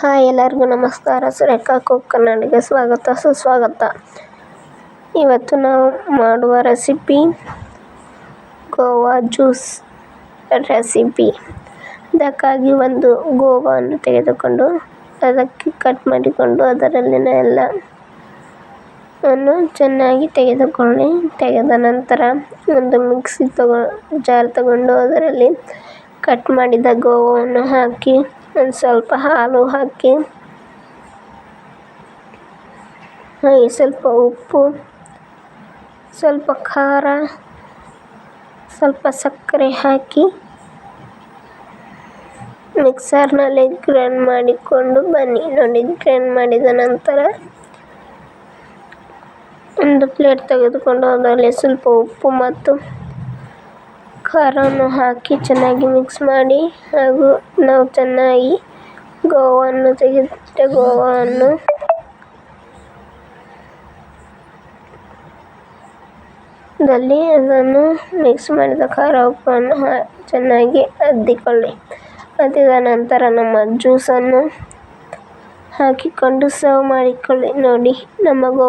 Hi ಎಲ್ಲರಿಗೂ ನಮಸ್ಕಾರ. Surekha cook ಕನ್ನಡಿಗೆ. ಸ್ವಾಗತ, ಸುಸ್ವಾಗತ. ಇವತ್ತು ನಾವು ಮಾಡುವ ರೆಸಿಪಿ ಗೋವಾ ಜ್ಯೂಸ್ ರೆಸಿಪಿ ಅದಕ್ಕಾಗಿ ಒಂದು ಗೋವಾವನ್ನು ತೆಗೆದುಕೊಂಡು, ಅದಕ್ಕೆ ಕಟ್ ಮಾಡಿಕೊಂಡು ಅದರಲ್ಲಿನ ಎಲ್ಲ ಅನ್ನು ಚೆನ್ನಾಗಿ ತೆಗೆದುಕೊಳ್ಳಿ. ತೆಗೆದ ನಂತರ ಒಂದು ಮಿಕ್ಸಿ ತಗೊ, ಜಾರ್ ತಗೊಂಡು ಅದರಲ್ಲಿ ಕಟ್ ಮಾಡಿದ ಗೋವಾವನ್ನು ಹಾಕಿ ಒಂದು ಸ್ವಲ್ಪ ಹಾಲು ಹಾಕಿ, ಹಾಗೆ ಸ್ವಲ್ಪ ಉಪ್ಪು, ಸ್ವಲ್ಪ ಖಾರ, ಸ್ವಲ್ಪ ಸಕ್ಕರೆ ಹಾಕಿ ಮಿಕ್ಸರ್ನಲ್ಲಿ ಗ್ರೈಂಡ್ ಮಾಡಿಕೊಂಡು ಬನ್ನಿ. ನೋಡಿ ಗ್ರೈಂಡ್ ಮಾಡಿದ ನಂತರ ಒಂದು ಪ್ಲೇಟ್ ತೆಗೆದುಕೊಂಡು ಅದರಲ್ಲಿ ಸ್ವಲ್ಪ ಉಪ್ಪು ಮತ್ತು ಖಾರವನ್ನು ಹಾಕಿ ಚೆನ್ನಾಗಿ ಮಿಕ್ಸ್ ಮಾಡಿ ಹಾಗೂ ನಾವು ಚೆನ್ನಾಗಿ ಗೋವನ್ನು ತೆಗೆದಿಟ್ಟ ಗೋವನ್ನು ದಲ್ಲಿ ಅದನ್ನು ಮಿಕ್ಸ್ ಮಾಡಿದ ಖಾರ ಉಪ್ಪನ್ನು ಚೆನ್ನಾಗಿ ಅದ್ದಿಕೊಳ್ಳಿ. ಅದ್ದಿದ ನಂತರ ನಮ್ಮ ಜ್ಯೂಸನ್ನು ಹಾಕಿಕೊಂಡು ಸರ್ವ್ ಮಾಡಿಕೊಳ್ಳಿ. ನೋಡಿ, ನಮ್ಮ ಗೋ